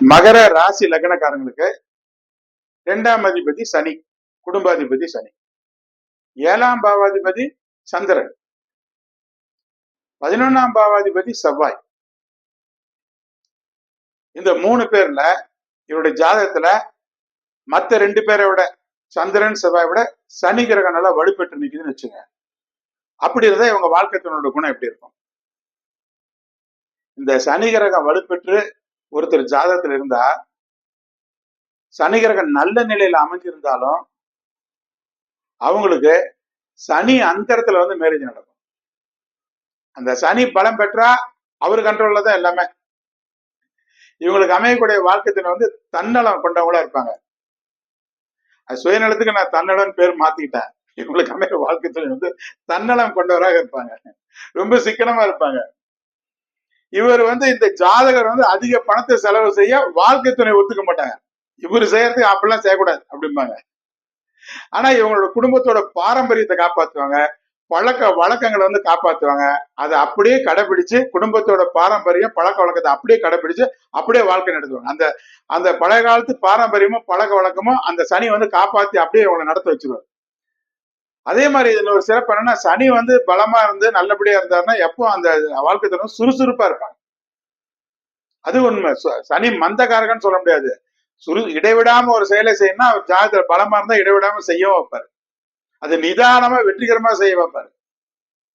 மகர ராசி லக்னக்காரங்களுக்கு இரண்டாம் அதிபதி சனி குடும்பாதிபதி சனி. ஏழாம் பாவாதிபதி சந்திரன். பதினொன்னாம் பாவாதிபதி செவ்வாய். இந்த மூணு பேர்ல இவருடைய ஜாதகத்துல மத்த ரெண்டு பேரை விட சந்திரன் செவ்வாய் விட சனி கிரகம் நல்லா வலுப்பெற்று நிக்குதுன்னு வச்சுங்க அப்படி இருந்தா இவங்க வாழ்க்கை துணோட குணம் எப்படி இருக்கும்? இந்த சனி கிரகம் வலுப்பெற்று ஒருத்தர் ஜாதகத்துல இருந்தா சனி கிரகம் நல்ல நிலையில அமைஞ்சிருந்தாலும் அவங்களுக்கு சனி அந்தரத்துல வந்து மேரேஜ் நடக்கும். அந்த சனி பலம் பெற்றா அவர் கண்ட்ரோல்ல தான் எல்லாமே. இவங்களுக்கு அமையக்கூடிய வாழ்க்கை துணை வந்து தன்னலம் கொண்டவங்களா இருப்பாங்க. அது சுயநலத்துக்கு நான் தன்னலம் பேர் மாத்திக்கிட்டேன். இவங்களுக்கு அமைய வாழ்க்கை வந்து தன்னலம் கொண்டவராக இருப்பாங்க. ரொம்ப சிக்கனமா இருப்பாங்க. இவர் வந்து இந்த ஜாதகர் வந்து அதிக பணத்தை செலவு செய்ய வாழ்க்கை துணை ஒத்துக்க மாட்டாங்க. இவர் செய்யறதுக்கு அப்படிலாம் செய்யக்கூடாது அப்படிம்பாங்க. ஆனா இவங்களோட குடும்பத்தோட பாரம்பரியத்தை காப்பாத்துவாங்க. பழக்க வழக்கங்களை வந்து காப்பாத்துவாங்க. அதை அப்படியே கடைபிடிச்சு குடும்பத்தோட பாரம்பரியம் பழக்க வழக்கத்தை அப்படியே கடைபிடிச்சு அப்படியே வாழ்க்கை நடத்துவாங்க. அந்த அந்த பழைய காலத்து பாரம்பரியமும் பழக்க வழக்கமும் அந்த சனி வந்து காப்பாத்தி அப்படியே இவங்களை நடத்த வச்சிருவார். அதே மாதிரி இதுல ஒரு சிறப்பு என்னன்னா சனி வந்து பலமா இருந்து நல்லபடியா இருந்தாருன்னா எப்போ அந்த வாழ்க்கை தரும் சுறுசுறுப்பா இருப்பாங்க. அது உண்மை. சு- சனி மந்தகாரகன்னு சொல்ல முடியாது. சுறு இடைவிடாம ஒரு செயலை செய்யணும்னா அவர் ஜாதகத்துல பலமா இருந்தா இடைவிடாம செய்யவும் வைப்பாரு. அது நிதானமா வெற்றிகரமா செய்ய வைப்பாரு.